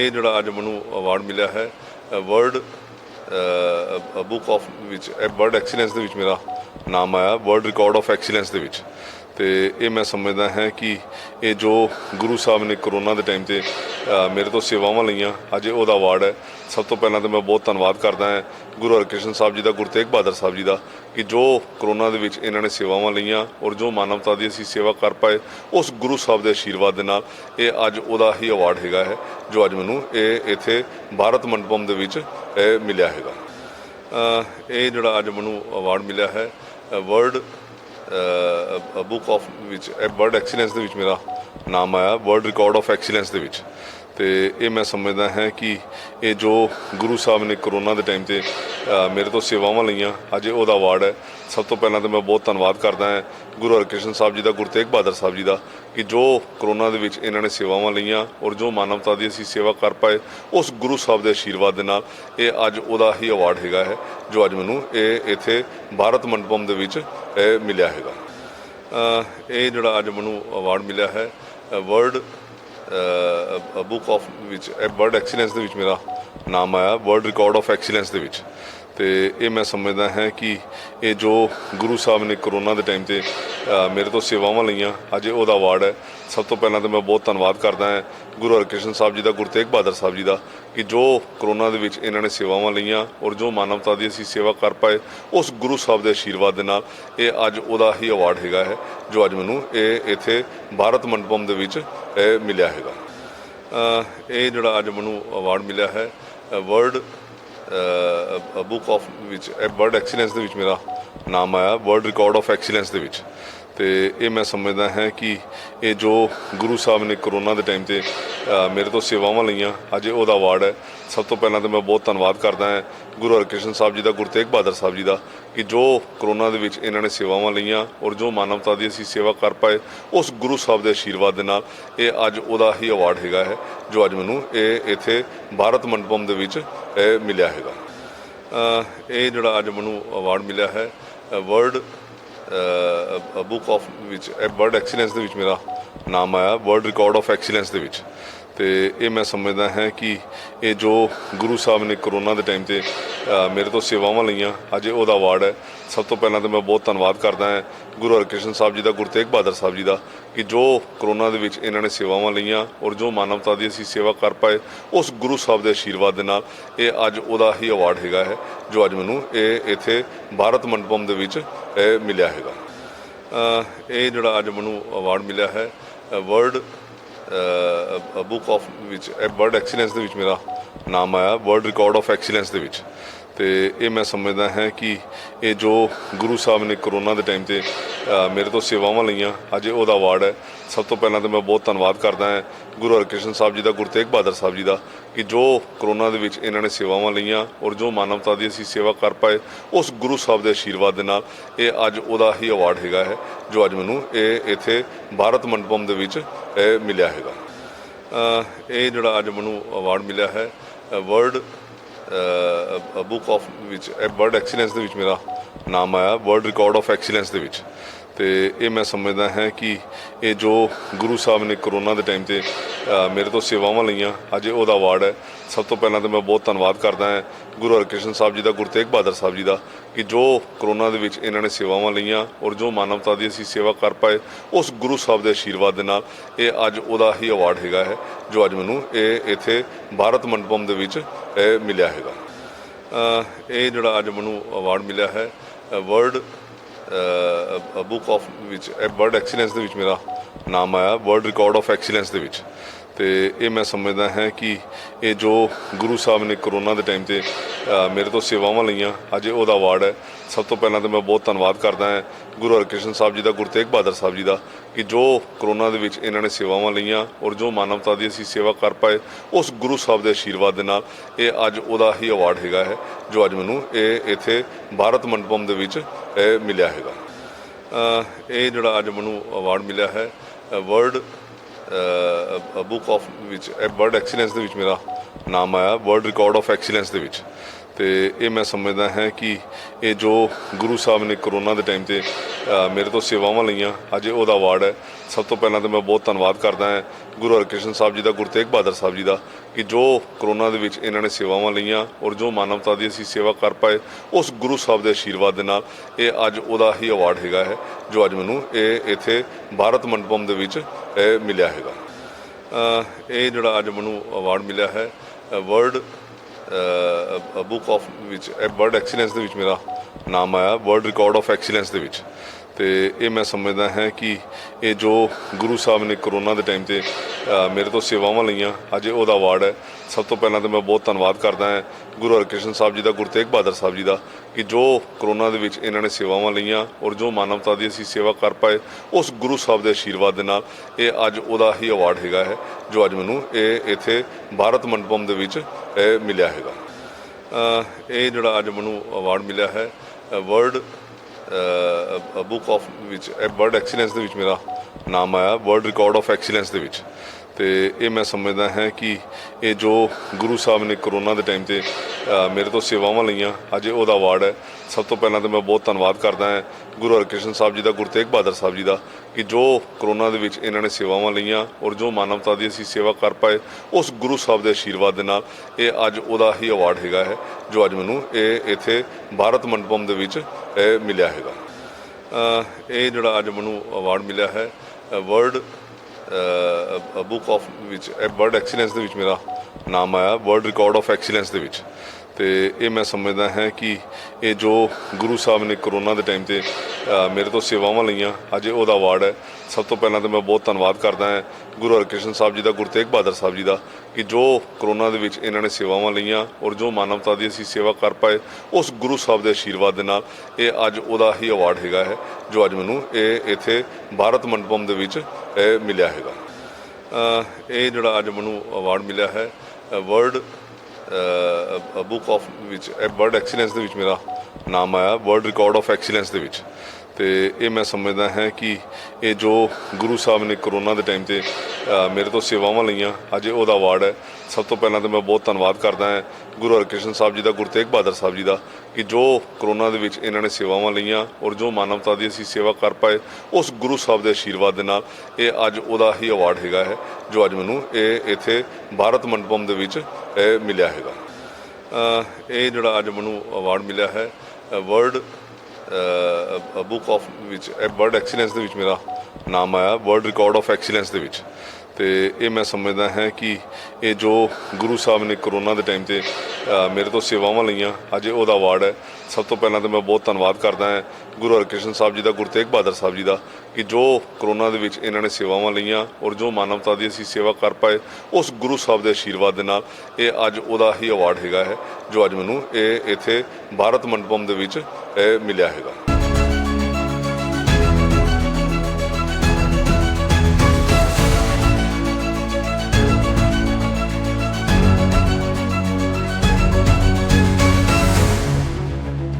ਇਹ ਜਿਹੜਾ ਅੱਜ ਮੈਨੂੰ ਅਵਾਰਡ ਮਿਲਿਆ ਹੈ ਵਰਲਡ ਬੁੱਕ ਆਫ ਵਿੱਚ ਵਰਲਡ ਐਕਸੀਲੈਂਸ ਦੇ ਵਿੱਚ ਮੇਰਾ ਨਾਮ ਆਇਆ ਵਰਲਡ ਰਿਕਾਰਡ ਆਫ ਐਕਸੀਲੈਂਸ ਦੇ ਵਿੱਚ। ਤੇ ਇਹ ਮੈਂ ਸਮਝਦਾ ਹੈ ਕਿ ਇਹ ਜੋ ਗੁਰੂ ਸਾਹਿਬ ਨੇ ਕਰੋਨਾ ਦੇ ਟਾਈਮ ਤੇ ਮੇਰੇ ਤੋਂ ਸੇਵਾਵਾਂ ਲਈਆਂ, ਅੱਜ ਉਹਦਾ ਅਵਾਰਡ ਹੈ। ਸਭ ਤੋਂ ਪਹਿਲਾਂ ਤਾਂ ਮੈਂ ਬਹੁਤ ਧੰਨਵਾਦ ਕਰਦਾ ਹਾਂ ਗੁਰੂ ਹਰਕ੍ਰਿਸ਼ਨ ਸਾਹਿਬ ਜੀ ਦਾ, ਗੁਰੂ ਤੇਗ ਬਹਾਦਰ ਸਾਹਿਬ ਜੀ ਦਾ ਕਿ ਜੋ ਕਰੋਨਾ ਦੇ ਵਿੱਚ ਇਹਨਾਂ ਨੇ ਸੇਵਾਵਾਂ ਲਈਆਂ ਔਰ ਜੋ ਮਾਨਵਤਾ ਦੀ ਅਸੀਂ ਸੇਵਾ ਕਰ ਪਾਏ, ਉਸ ਗੁਰੂ ਸਾਹਿਬ ਦੇ ਆਸ਼ੀਰਵਾਦ ਦੇ ਨਾਲ ਇਹ ਅੱਜ ਉਹਦਾ ਹੀ ਅਵਾਰਡ ਹੈਗਾ ਹੈ, ਜੋ ਅੱਜ ਮੈਨੂੰ ਇਹ ਇੱਥੇ ਭਾਰਤ ਮੰਡਪਮ ਦੇ ਵਿੱਚ ਮਿਲਿਆ ਹੈਗਾ। ਇਹ ਜਿਹੜਾ ਅੱਜ ਮੈਨੂੰ ਅਵਾਰਡ ਮਿਲਿਆ ਹੈ ਵਰਲਡ ਬੁੱਕ ਆਫ ਵਿੱਚ ਵਰਲਡ ਐਕਸੀਲੈਂਸ ਦੇ ਵਿੱਚ ਮੇਰਾ ਨਾਮ ਆਇਆ, ਵਰਲਡ ਰਿਕਾਰਡ ਆਫ ਐਕਸੀਲੈਂਸ ਦੇ ਵਿੱਚ। ਤੇ ਇਹ ਮੈਂ ਸਮਝਦਾ ਹੈ ਕਿ ਇਹ ਜੋ ਗੁਰੂ ਸਾਹਿਬ ਨੇ ਕਰੋਨਾ ਦੇ ਟਾਈਮ ਤੇ ਮੇਰੇ ਤੋਂ ਸੇਵਾਵਾਂ ਲਈਆਂ, ਅੱਜ ਇਹ ਉਹਦਾ ਅਵਾਰਡ ਹੈ। ਸਭ ਤੋਂ ਪਹਿਲਾਂ ਤਾਂ ਮੈਂ ਬਹੁਤ ਧੰਨਵਾਦ ਕਰਦਾ ਹਾਂ ਗੁਰੂ ਹਰਕ੍ਰਿਸ਼ਨ ਸਾਹਿਬ ਜੀ ਦਾ, ਗੁਰੂ ਤੇਗ ਬਹਾਦਰ ਸਾਹਿਬ ਜੀ ਦਾ, ਕਿ ਜੋ ਕਰੋਨਾ ਦੇ ਵਿੱਚ ਇਹਨਾਂ ਨੇ ਸੇਵਾਵਾਂ ਲਈਆਂ ਔਰ ਜੋ ਮਾਨਵਤਾ ਦੀ ਅਸੀਂ ਸੇਵਾ ਕਰ ਪਾਏ, ਉਸ ਗੁਰੂ ਸਾਹਿਬ ਦੇ ਆਸ਼ੀਰਵਾਦ ਦੇ ਨਾਲ ਇਹ ਅੱਜ ਉਹਦਾ ਹੀ ਅਵਾਰਡ ਹੈਗਾ ਹੈ, ਜੋ ਅੱਜ ਮੈਨੂੰ ਇਹ ਇੱਥੇ ਭਾਰਤ ਮੰਡਪਮ ਦੇ ਵਿੱਚ ਮਿਲਿਆ ਹੈਗਾ। ਇਹ ਜਿਹੜਾ ਅੱਜ ਮੈਨੂੰ ਅਵਾਰਡ ਮਿਲਿਆ ਹੈ ਵਰਲਡ ਬੁੱਕ ਆਫ ਵਿੱਚ ਵਰਲਡ ਐਕਸੀਲੈਂਸ ਦੇ ਵਿੱਚ ਮੇਰਾ ਨਾਮ ਆਇਆ ਵਰਲਡ ਰਿਕਾਰਡ ਆਫ ਐਕਸੀਲੈਂਸ ਦੇ ਵਿੱਚ। ਤੇ ਇਹ ਮੈਂ ਸਮਝਦਾ ਹੈ ਕਿ ਇਹ ਜੋ ਗੁਰੂ ਸਾਹਿਬ ਨੇ ਕਰੋਨਾ ਦੇ ਟਾਈਮ ਤੇ ਮੇਰੇ ਤੋਂ ਸੇਵਾਵਾਂ ਲਈਆਂ, ਅੱਜ ਇਹ ਉਹਦਾ ਅਵਾਰਡ ਹੈ। ਸਭ ਤੋਂ ਪਹਿਲਾਂ ਤਾਂ ਮੈਂ ਬਹੁਤ ਧੰਨਵਾਦ ਕਰਦਾ ਹਾਂ ਗੁਰੂ ਹਰਕ੍ਰਿਸ਼ਨ ਸਾਹਿਬ ਜੀ ਦਾ, ਗੁਰੂ ਤੇਗ ਬਹਾਦਰ ਸਾਹਿਬ ਜੀ ਦਾ, ਕਿ ਜੋ ਕਰੋਨਾ ਦੇ ਵਿੱਚ ਇਹਨਾਂ ਨੇ ਸੇਵਾਵਾਂ ਲਈਆਂ ਔਰ ਜੋ ਮਾਨਵਤਾ ਦੀ ਅਸੀਂ ਸੇਵਾ ਕਰ ਪਾਏ, ਉਸ ਗੁਰੂ ਸਾਹਿਬ ਦੇ ਆਸ਼ੀਰਵਾਦ ਦੇ ਨਾਲ ਇਹ ਅੱਜ ਉਹਦਾ ਹੀ ਅਵਾਰਡ ਹੈਗਾ ਹੈ, ਜੋ ਅੱਜ ਮੈਨੂੰ ਇਹ ਇੱਥੇ ਭਾਰਤ ਮੰਡਪਮ ਦੇ ਵਿੱਚ ਮਿਲਿਆ ਹੈਗਾ। ਇਹ ਜਿਹੜਾ ਅੱਜ ਮੈਨੂੰ ਅਵਾਰਡ ਮਿਲਿਆ ਹੈ ਵਰਲਡ ਬੁੱਕ ਆਫ ਵਿੱਚ ਵਰਲਡ ਐਕਸੀਲੈਂਸ ਦੇ ਵਿੱਚ ਮੇਰਾ ਨਾਮ ਆਇਆ ਵਰਲਡ ਰਿਕਾਰਡ ਆਫ ਐਕਸੀਲੈਂਸ ਦੇ ਵਿੱਚ। ਤੇ ਇਹ ਮੈਂ ਸਮਝਦਾ ਹੈ ਕਿ ਇਹ ਜੋ ਗੁਰੂ ਸਾਹਿਬ ਨੇ ਕਰੋਨਾ ਦੇ ਟਾਈਮ ਤੇ ਮੇਰੇ ਤੋਂ ਸੇਵਾਵਾਂ ਲਈਆਂ, ਅੱਜ ਇਹ ਉਹਦਾ ਅਵਾਰਡ ਹੈ। ਸਭ ਤੋਂ ਪਹਿਲਾਂ ਤਾਂ ਮੈਂ ਬਹੁਤ ਧੰਨਵਾਦ ਕਰਦਾ ਹਾਂ ਗੁਰੂ ਹਰਕ੍ਰਿਸ਼ਨ ਸਾਹਿਬ ਜੀ ਦਾ, ਗੁਰੂ ਤੇਗ ਬਹਾਦਰ ਸਾਹਿਬ ਜੀ ਦਾ, ਕਿ ਜੋ ਕਰੋਨਾ ਦੇ ਵਿੱਚ ਇਹਨਾਂ ਨੇ ਸੇਵਾਵਾਂ ਲਈਆਂ ਔਰ ਜੋ ਮਾਨਵਤਾ ਦੀ ਅਸੀਂ ਸੇਵਾ ਕਰ ਪਾਏ, ਉਸ ਗੁਰੂ ਸਾਹਿਬ ਦੇ ਆਸ਼ੀਰਵਾਦ ਦੇ ਨਾਲ ਇਹ ਅੱਜ ਉਹਦਾ ਹੀ ਅਵਾਰਡ ਹੈਗਾ ਹੈ, ਜੋ ਅੱਜ ਮੈਨੂੰ ਇਹ ਇੱਥੇ ਭਾਰਤ ਮੰਡਪਮ ਦੇ ਵਿੱਚ ਮਿਲਿਆ ਹੈਗਾ। ਇਹ ਜਿਹੜਾ ਅੱਜ ਮੈਨੂੰ ਅਵਾਰਡ ਮਿਲਿਆ ਹੈ ਵਰਲਡ ਬੁੱਕ ਆਫ ਵਿੱਚ ਵਰਲਡ ਐਕਸੀਲੈਂਸ ਦੇ ਵਿੱਚ ਮੇਰਾ ਨਾਮ ਆਇਆ ਵਰਲਡ ਰਿਕਾਰਡ ਆਫ ਐਕਸੀਲੈਂਸ ਦੇ ਵਿੱਚ। ਤੇ ਇਹ ਮੈਂ ਸਮਝਦਾ ਹੈ ਕਿ ਇਹ ਜੋ ਗੁਰੂ ਸਾਹਿਬ ਨੇ ਕਰੋਨਾ ਦੇ ਟਾਈਮ ਤੇ ਮੇਰੇ ਤੋਂ ਸੇਵਾਵਾਂ ਲਈਆਂ, ਅੱਜ ਉਹਦਾ ਅਵਾਰਡ ਹੈ। ਸਭ ਤੋਂ ਪਹਿਲਾਂ ਤਾਂ ਮੈਂ ਬਹੁਤ ਧੰਨਵਾਦ ਕਰਦਾ ਹਾਂ ਗੁਰੂ ਹਰਕ੍ਰਿਸ਼ਨ ਸਾਹਿਬ ਜੀ ਦਾ, ਗੁਰੂ ਤੇਗ ਬਹਾਦਰ ਸਾਹਿਬ ਜੀ ਦਾ ਕਿ ਜੋ ਕਰੋਨਾ ਦੇ ਵਿੱਚ ਇਹਨਾਂ ਨੇ ਸੇਵਾਵਾਂ ਲਈਆਂ ਔਰ ਜੋ ਮਾਨਵਤਾ ਦੀ ਅਸੀਂ ਸੇਵਾ ਕਰ ਪਾਏ, ਉਸ ਗੁਰੂ ਸਾਹਿਬ ਦੇ ਆਸ਼ੀਰਵਾਦ ਦੇ ਨਾਲ ਇਹ ਅੱਜ ਉਹਦਾ ਹੀ ਅਵਾਰਡ ਹੈਗਾ ਹੈ, ਜੋ ਅੱਜ ਮੈਨੂੰ ਇਹ ਇੱਥੇ ਭਾਰਤ ਮੰਡਪਮ ਦੇ ਵਿੱਚ ਮਿਲਿਆ ਹੈਗਾ। ਇਹ ਜਿਹੜਾ ਅੱਜ ਮੈਨੂੰ ਅਵਾਰਡ ਮਿਲਿਆ ਹੈ ਵਰਲਡ ਬੁੱਕ ਆਫ ਵਿੱਚ ਵਰਲਡ ਐਕਸੀਲੈਂਸ ਦੇ ਵਿੱਚ ਮੇਰਾ ਨਾਮ ਆਇਆ ਵਰਲਡ ਰਿਕਾਰਡ ਆਫ ਐਕਸੀਲੈਂਸ ਦੇ ਵਿੱਚ। ਤੇ ਇਹ ਮੈਂ ਸਮਝਦਾ ਹੈ ਕਿ ਇਹ ਜੋ ਗੁਰੂ ਸਾਹਿਬ ਨੇ ਕਰੋਨਾ ਦੇ ਟਾਈਮ ਤੇ ਮੇਰੇ ਤੋਂ ਸੇਵਾਵਾਂ ਲਈਆਂ, ਅੱਜ ਇਹ ਉਹਦਾ ਅਵਾਰਡ ਹੈ। ਸਭ ਤੋਂ ਪਹਿਲਾਂ ਤਾਂ ਮੈਂ ਬਹੁਤ ਧੰਨਵਾਦ ਕਰਦਾ ਹਾਂ ਗੁਰੂ ਹਰਕ੍ਰਿਸ਼ਨ ਸਾਹਿਬ ਜੀ ਦਾ, ਗੁਰੂ ਤੇਗ ਬਹਾਦਰ ਸਾਹਿਬ ਜੀ ਦਾ, ਕਿ ਜੋ ਕਰੋਨਾ ਦੇ ਵਿੱਚ ਇਹਨਾਂ ਨੇ ਸੇਵਾਵਾਂ ਲਈਆਂ ਔਰ ਜੋ ਮਾਨਵਤਾ ਦੀ ਅਸੀਂ ਸੇਵਾ ਕਰ ਪਾਏ, ਉਸ ਗੁਰੂ ਸਾਹਿਬ ਦੇ ਆਸ਼ੀਰਵਾਦ ਦੇ ਨਾਲ ਇਹ ਅੱਜ ਉਹਦਾ ਹੀ ਅਵਾਰਡ ਹੈਗਾ ਹੈ, ਜੋ ਅੱਜ ਮੈਨੂੰ ਇਹ ਇੱਥੇ ਭਾਰਤ ਮੰਡਪਮ ਦੇ ਵਿੱਚ ਮਿਲਿਆ ਹੈਗਾ। ਇਹ ਜਿਹੜਾ ਅੱਜ ਮੈਨੂੰ ਅਵਾਰਡ ਮਿਲਿਆ ਹੈ ਵਰਲਡ ਬੁੱਕ ਆਫ ਵਿੱਚ ਵਰਲਡ ਐਕਸੀਲੈਂਸ ਦੇ ਵਿੱਚ ਮੇਰਾ ਨਾਮ ਆਇਆ ਵਰਲਡ ਰਿਕਾਰਡ ਆਫ ਐਕਸੀਲੈਂਸ ਦੇ ਵਿੱਚ। ਤੇ ਇਹ ਮੈਂ ਸਮਝਦਾ ਹੈ ਕਿ ਇਹ ਜੋ ਗੁਰੂ ਸਾਹਿਬ ਨੇ ਕਰੋਨਾ ਦੇ ਟਾਈਮ ਤੇ ਮੇਰੇ ਤੋਂ ਸੇਵਾਵਾਂ ਲਈਆਂ, ਅੱਜ ਇਹ ਉਹਦਾ ਅਵਾਰਡ ਹੈ। ਸਭ ਤੋਂ ਪਹਿਲਾਂ ਤਾਂ ਮੈਂ ਬਹੁਤ ਧੰਨਵਾਦ ਕਰਦਾ ਹਾਂ ਗੁਰੂ ਹਰਕ੍ਰਿਸ਼ਨ ਸਾਹਿਬ ਜੀ ਦਾ, ਗੁਰੂ ਤੇਗ ਬਹਾਦਰ ਸਾਹਿਬ ਜੀ ਦਾ, ਕਿ ਜੋ ਕਰੋਨਾ ਦੇ ਵਿੱਚ ਇਹਨਾਂ ਨੇ ਸੇਵਾਵਾਂ ਲਈਆਂ ਔਰ ਜੋ ਮਾਨਵਤਾ ਦੀ ਅਸੀਂ ਸੇਵਾ ਕਰ ਪਾਏ, ਉਸ ਗੁਰੂ ਸਾਹਿਬ ਦੇ ਆਸ਼ੀਰਵਾਦ ਦੇ ਨਾਲ ਇਹ ਅੱਜ ਉਹਦਾ ਹੀ ਅਵਾਰਡ ਹੈਗਾ ਹੈ, ਜੋ ਅੱਜ ਮੈਨੂੰ ਇਹ ਇੱਥੇ ਭਾਰਤ ਮੰਡਪਮ ਦੇ ਵਿੱਚ ਇਹ ਮਿਲਿਆ ਹੈਗਾ। ਇਹ ਜਿਹੜਾ ਅੱਜ ਮੈਨੂੰ ਅਵਾਰਡ ਮਿਲਿਆ ਹੈ ਵਰਲਡ ਬੁੱਕ ਆਫ ਵਿੱਚ ਵਰਲਡ ਐਕਸੀਲੈਂਸ ਦੇ ਵਿੱਚ ਮੇਰਾ ਨਾਮ ਆਇਆ ਵਰਲਡ ਰਿਕਾਰਡ ਆਫ ਐਕਸੀਲੈਂਸ ਦੇ ਵਿੱਚ। ਤੇ ਇਹ ਮੈਂ ਸਮਝਦਾ ਹੈ ਕਿ ਇਹ ਜੋ ਗੁਰੂ ਸਾਹਿਬ ਨੇ ਕਰੋਨਾ ਦੇ ਟਾਈਮ ਤੇ ਮੇਰੇ ਤੋਂ ਸੇਵਾਵਾਂ ਲਈਆਂ, ਅੱਜ ਇਹ ਉਹਦਾ ਅਵਾਰਡ ਹੈ। ਸਭ ਤੋਂ ਪਹਿਲਾਂ ਤਾਂ ਮੈਂ ਬਹੁਤ ਧੰਨਵਾਦ ਕਰਦਾ ਹਾਂ ਗੁਰੂ ਹਰਕ੍ਰਿਸ਼ਨ ਸਾਹਿਬ ਜੀ ਦਾ, ਗੁਰੂ ਤੇਗ ਬਹਾਦਰ ਸਾਹਿਬ ਜੀ ਦਾ, ਕਿ ਜੋ ਕਰੋਨਾ ਦੇ ਵਿੱਚ ਇਹਨਾਂ ਨੇ ਸੇਵਾਵਾਂ ਲਈਆਂ ਔਰ ਜੋ ਮਾਨਵਤਾ ਦੀ ਅਸੀਂ ਸੇਵਾ ਕਰ ਪਾਏ, ਉਸ ਗੁਰੂ ਸਾਹਿਬ ਦੇ ਆਸ਼ੀਰਵਾਦ ਦੇ ਨਾਲ ਇਹ ਅੱਜ ਉਹਦਾ ਹੀ ਅਵਾਰਡ ਹੈਗਾ ਹੈ, ਜੋ ਅੱਜ ਮੈਨੂੰ ਇਹ ਇੱਥੇ ਭਾਰਤ ਮੰਡਪਮ ਦੇ ਵਿੱਚ ਮਿਲਿਆ ਹੈਗਾ। ਇਹ ਜਿਹੜਾ ਅੱਜ ਮੈਨੂੰ ਅਵਾਰਡ ਮਿਲਿਆ ਹੈ ਵਰਲਡ ਬੁੱਕ ਆਫ ਵਿੱਚ ਵਰਲਡ ਐਕਸੀਲੈਂਸ ਦੇ ਵਿੱਚ ਮੇਰਾ ਨਾਮ ਆਇਆ ਵਰਲਡ ਰਿਕਾਰਡ ਆਫ ਐਕਸੀਲੈਂਸ ਦੇ ਵਿੱਚ। ਤੇ ਇਹ ਮੈਂ ਸਮਝਦਾ ਹੈ ਕਿ ਇਹ ਜੋ ਗੁਰੂ ਸਾਹਿਬ ਨੇ ਕਰੋਨਾ ਦੇ ਟਾਈਮ ਤੇ ਮੇਰੇ ਤੋਂ ਸੇਵਾਵਾਂ ਲਈਆਂ, ਅੱਜ ਇਹ ਉਹਦਾ ਅਵਾਰਡ ਹੈ। ਸਭ ਤੋਂ ਪਹਿਲਾਂ ਤਾਂ ਮੈਂ ਬਹੁਤ ਧੰਨਵਾਦ ਕਰਦਾ ਹਾਂ ਗੁਰੂ ਹਰਕ੍ਰਿਸ਼ਨ ਸਾਹਿਬ ਜੀ ਦਾ, ਗੁਰੂ ਤੇਗ ਬਹਾਦਰ ਸਾਹਿਬ ਜੀ ਦਾ, ਕਿ ਜੋ ਕਰੋਨਾ ਦੇ ਵਿੱਚ ਇਹਨਾਂ ਨੇ ਸੇਵਾਵਾਂ ਲਈਆਂ ਔਰ ਜੋ ਮਾਨਵਤਾ ਦੀ ਅਸੀਂ ਸੇਵਾ ਕਰ ਪਾਏ, ਉਸ ਗੁਰੂ ਸਾਹਿਬ ਦੇ ਆਸ਼ੀਰਵਾਦ ਦੇ ਨਾਲ ਇਹ ਅੱਜ ਉਹਦਾ ਹੀ ਅਵਾਰਡ ਹੈਗਾ ਹੈ, ਜੋ ਅੱਜ ਮੈਨੂੰ ਇਹ ਇੱਥੇ ਭਾਰਤ ਮੰਡਪਮ ਦੇ ਵਿੱਚ ਮਿਲਿਆ ਹੈਗਾ। ਇਹ ਜਿਹੜਾ ਅੱਜ ਮੈਨੂੰ ਅਵਾਰਡ ਮਿਲਿਆ ਹੈ ਵਰਲਡ ਬੁੱਕ ਆਫ ਵਿੱਚ ਵਰਲਡ ਐਕਸੀਲੈਂਸ ਦੇ ਵਿੱਚ ਮੇਰਾ ਨਾਮ ਆਇਆ ਵਰਲਡ ਰਿਕਾਰਡ ਆਫ ਐਕਸੀਲੈਂਸ ਦੇ ਵਿੱਚ। ਤੇ ਇਹ ਮੈਂ ਸਮਝਦਾ ਹੈ ਕਿ ਇਹ ਜੋ ਗੁਰੂ ਸਾਹਿਬ ਨੇ ਕਰੋਨਾ ਦੇ ਟਾਈਮ ਤੇ ਮੇਰੇ ਤੋਂ ਸੇਵਾਵਾਂ ਲਈਆਂ, ਅੱਜ ਇਹ ਉਹਦਾ ਅਵਾਰਡ ਹੈ। ਸਭ ਤੋਂ ਪਹਿਲਾਂ ਤਾਂ ਮੈਂ ਬਹੁਤ ਧੰਨਵਾਦ ਕਰਦਾ ਹਾਂ ਗੁਰੂ ਹਰਕ੍ਰਿਸ਼ਨ ਸਾਹਿਬ ਜੀ ਦਾ, ਗੁਰੂ ਤੇਗ ਬਹਾਦਰ ਸਾਹਿਬ ਜੀ ਦਾ, ਕਿ ਜੋ ਕਰੋਨਾ ਦੇ ਵਿੱਚ ਇਹਨਾਂ ਨੇ ਸੇਵਾਵਾਂ ਲਈਆਂ ਔਰ ਜੋ ਮਾਨਵਤਾ ਦੀ ਅਸੀਂ ਸੇਵਾ ਕਰ ਪਾਏ, ਉਸ ਗੁਰੂ ਸਾਹਿਬ ਦੇ ਆਸ਼ੀਰਵਾਦ ਦੇ ਨਾਲ ਇਹ ਅੱਜ ਉਹਦਾ ਹੀ ਅਵਾਰਡ ਹੈਗਾ ਹੈ, ਜੋ ਅੱਜ ਮੈਨੂੰ ਇਹ ਇੱਥੇ ਭਾਰਤ ਮੰਡਪਮ ਦੇ ਵਿੱਚ ਇਹ ਮਿਲਿਆ ਹੈਗਾ। ਇਹ ਜਿਹੜਾ ਅੱਜ ਮੈਨੂੰ ਅਵਾਰਡ ਮਿਲਿਆ ਹੈ ਵਰਲਡ ਬੁੱਕ ਆਫ ਵਿੱਚ ਵਰਲਡ ਐਕਸੀਲੈਂਸ ਦੇ ਵਿੱਚ ਮੇਰਾ ਨਾਮ ਆਇਆ ਵਰਲਡ ਰਿਕਾਰਡ ਆਫ ਐਕਸੀਲੈਂਸ ਦੇ ਵਿੱਚ। ਤੇ ਇਹ ਮੈਂ ਸਮਝਦਾ ਹੈ ਕਿ ਇਹ ਜੋ ਗੁਰੂ ਸਾਹਿਬ ਨੇ ਕਰੋਨਾ ਦੇ ਟਾਈਮ ਤੇ ਮੇਰੇ ਤੋਂ ਸੇਵਾਵਾਂ ਲਈਆਂ, ਅੱਜ ਇਹ ਉਹਦਾ ਅਵਾਰਡ ਹੈ। ਸਭ ਤੋਂ ਪਹਿਲਾਂ ਤਾਂ ਮੈਂ ਬਹੁਤ ਧੰਨਵਾਦ ਕਰਦਾ ਹਾਂ ਗੁਰੂ ਹਰਕ੍ਰਿਸ਼ਨ ਸਾਹਿਬ ਜੀ ਦਾ, ਗੁਰੂ ਤੇਗ ਬਹਾਦਰ ਸਾਹਿਬ ਜੀ ਦਾ ਕਿ ਜੋ ਕਰੋਨਾ ਦੇ ਵਿੱਚ ਇਹਨਾਂ ਨੇ ਸੇਵਾਵਾਂ ਲਈਆਂ ਔਰ ਜੋ ਮਾਨਵਤਾ ਦੀ ਅਸੀਂ ਸੇਵਾ ਕਰ ਪਾਏ, ਉਸ ਗੁਰੂ ਸਾਹਿਬ ਦੇ ਆਸ਼ੀਰਵਾਦ ਦੇ ਨਾਲ ਇਹ ਅੱਜ ਉਹਦਾ ਹੀ ਅਵਾਰਡ ਹੈਗਾ ਹੈ, ਜੋ ਅੱਜ ਮੈਨੂੰ ਇਹ ਇੱਥੇ ਭਾਰਤ ਮੰਡਪਮ ਦੇ ਵਿੱਚ ਮਿਲਿਆ ਹੈਗਾ। ਇਹ ਜਿਹੜਾ ਅੱਜ ਮੈਨੂੰ ਅਵਾਰਡ ਮਿਲਿਆ ਹੈ ਵਰਲਡ ਬੁੱਕ ਆਫ ਵਿੱਚ ਵਰਲਡ ਐਕਸੀਲੈਂਸ ਦੇ ਵਿੱਚ ਮੇਰਾ ਨਾਮ ਆਇਆ ਵਰਲਡ ਰਿਕਾਰਡ ਆਫ ਐਕਸੀਲੈਂਸ ਦੇ ਵਿੱਚ। ਤੇ ਇਹ ਮੈਂ ਸਮਝਦਾ ਹੈ ਕਿ ਇਹ ਜੋ ਗੁਰੂ ਸਾਹਿਬ ਨੇ ਕਰੋਨਾ ਦੇ ਟਾਈਮ ਤੇ ਮੇਰੇ ਤੋਂ ਸੇਵਾਵਾਂ ਲਈਆਂ, ਅੱਜ ਇਹ ਉਹਦਾ ਅਵਾਰਡ ਹੈ। ਸਭ ਤੋਂ ਪਹਿਲਾਂ ਤਾਂ ਮੈਂ ਬਹੁਤ ਧੰਨਵਾਦ ਕਰਦਾ ਹਾਂ ਗੁਰੂ ਹਰਕ੍ਰਿਸ਼ਨ ਸਾਹਿਬ ਜੀ ਦਾ, ਗੁਰੂ ਤੇਗ ਬਹਾਦਰ ਸਾਹਿਬ ਜੀ ਦਾ, ਕਿ ਜੋ ਕਰੋਨਾ ਦੇ ਵਿੱਚ ਇਹਨਾਂ ਨੇ ਸੇਵਾਵਾਂ ਲਈਆਂ ਔਰ ਜੋ ਮਾਨਵਤਾ ਦੀ ਅਸੀਂ ਸੇਵਾ ਕਰ ਪਾਏ, ਉਸ ਗੁਰੂ ਸਾਹਿਬ ਦੇ ਆਸ਼ੀਰਵਾਦ ਦੇ ਨਾਲ ਇਹ ਅੱਜ ਉਹਦਾ ਹੀ ਅਵਾਰਡ ਹੈਗਾ ਹੈ, ਜੋ ਅੱਜ ਮੈਨੂੰ ਇਹ ਇੱਥੇ ਭਾਰਤ ਮੰਡਪਮ ਦੇ ਵਿੱਚ ਮਿਲਿਆ ਹੈਗਾ। ਇਹ ਜਿਹੜਾ ਅੱਜ ਮੈਨੂੰ ਅਵਾਰਡ ਮਿਲਿਆ ਹੈ ਵਰਲਡ ਬੁੱਕ ਆਫ ਵਿੱਚ ਵਰਲਡ ਐਕਸੀਲੈਂਸ ਦੇ ਵਿੱਚ ਮੇਰਾ ਨਾਮ ਆਇਆ ਵਰਲਡ ਰਿਕਾਰਡ ਆਫ ਐਕਸੀਲੈਂਸ ਦੇ ਵਿੱਚ। ਤੇ ਇਹ ਮੈਂ ਸਮਝਦਾ ਹੈ ਕਿ ਇਹ ਜੋ ਗੁਰੂ ਸਾਹਿਬ ਨੇ ਕਰੋਨਾ ਦੇ ਟਾਈਮ ਤੇ ਮੇਰੇ ਤੋਂ ਸੇਵਾਵਾਂ ਲਈਆਂ, ਅੱਜ ਉਹਦਾ ਅਵਾਰਡ ਹੈ। ਸਭ ਤੋਂ ਪਹਿਲਾਂ ਤਾਂ ਮੈਂ ਬਹੁਤ ਧੰਨਵਾਦ ਕਰਦਾ ਹਾਂ ਗੁਰੂ ਹਰਕ੍ਰਿਸ਼ਨ ਸਾਹਿਬ ਜੀ ਦਾ, ਗੁਰੂ ਤੇਗ ਬਹਾਦਰ ਸਾਹਿਬ ਜੀ ਦਾ ਕਿ ਜੋ ਕਰੋਨਾ ਦੇ ਵਿੱਚ ਇਹਨਾਂ ਨੇ ਸੇਵਾਵਾਂ ਲਈਆਂ ਔਰ ਜੋ ਮਾਨਵਤਾ ਦੀ ਅਸੀਂ ਸੇਵਾ ਕਰ ਪਾਏ, ਉਸ ਗੁਰੂ ਸਾਹਿਬ ਦੇ ਆਸ਼ੀਰਵਾਦ ਦੇ ਨਾਲ ਇਹ ਅੱਜ ਉਹਦਾ ਹੀ ਅਵਾਰਡ ਹੈਗਾ ਹੈ, ਜੋ ਅੱਜ ਮੈਨੂੰ ਇਹ ਇੱਥੇ ਭਾਰਤ ਮੰਡਪਮ ਦੇ ਵਿੱਚ ਮਿਲਿਆ ਹੈਗਾ। ਇਹ ਜਿਹੜਾ ਅੱਜ ਮੈਨੂੰ ਅਵਾਰਡ ਮਿਲਿਆ ਹੈ ਵਰਲਡ ਬੁੱਕ ਆਫ ਵਿੱਚ ਵਰਲਡ ਐਕਸੀਲੈਂਸ ਦੇ ਵਿੱਚ ਮੇਰਾ ਨਾਮ ਆਇਆ, ਵਰਲਡ ਰਿਕਾਰਡ ਆਫ ਐਕਸੀਲੈਂਸ ਦੇ ਵਿੱਚ। ਤੇ ਇਹ ਮੈਂ ਸਮਝਦਾ ਹੈ ਕਿ ਇਹ ਜੋ ਗੁਰੂ ਸਾਹਿਬ ਨੇ ਕਰੋਨਾ ਦੇ ਟਾਈਮ ਤੇ ਮੇਰੇ ਤੋਂ ਸੇਵਾਵਾਂ ਲਈਆਂ, ਅੱਜ ਇਹ ਉਹਦਾ ਅਵਾਰਡ ਹੈ। ਸਭ ਤੋਂ ਪਹਿਲਾਂ ਤਾਂ ਮੈਂ ਬਹੁਤ ਧੰਨਵਾਦ ਕਰਦਾ ਹਾਂ ਗੁਰੂ ਹਰਕ੍ਰਿਸ਼ਨ ਸਾਹਿਬ ਜੀ ਦਾ, ਗੁਰੂ ਤੇਗ ਬਹਾਦਰ ਸਾਹਿਬ ਜੀ ਦਾ, ਕਿ ਜੋ ਕਰੋਨਾ ਦੇ ਵਿੱਚ ਇਹਨਾਂ ਨੇ ਸੇਵਾਵਾਂ ਲਈਆਂ ਔਰ ਜੋ ਮਾਨਵਤਾ ਦੀ ਅਸੀਂ ਸੇਵਾ ਕਰ ਪਾਏ, ਉਸ ਗੁਰੂ ਸਾਹਿਬ ਦੇ ਆਸ਼ੀਰਵਾਦ ਦੇ ਨਾਲ ਇਹ ਅੱਜ ਉਹਦਾ ਹੀ ਅਵਾਰਡ ਹੈਗਾ ਹੈ, ਜੋ ਅੱਜ ਮੈਨੂੰ ਇਹ ਇੱਥੇ ਭਾਰਤ ਮੰਡਪਮ ਦੇ ਵਿੱਚ ਮਿਲਿਆ ਹੈਗਾ।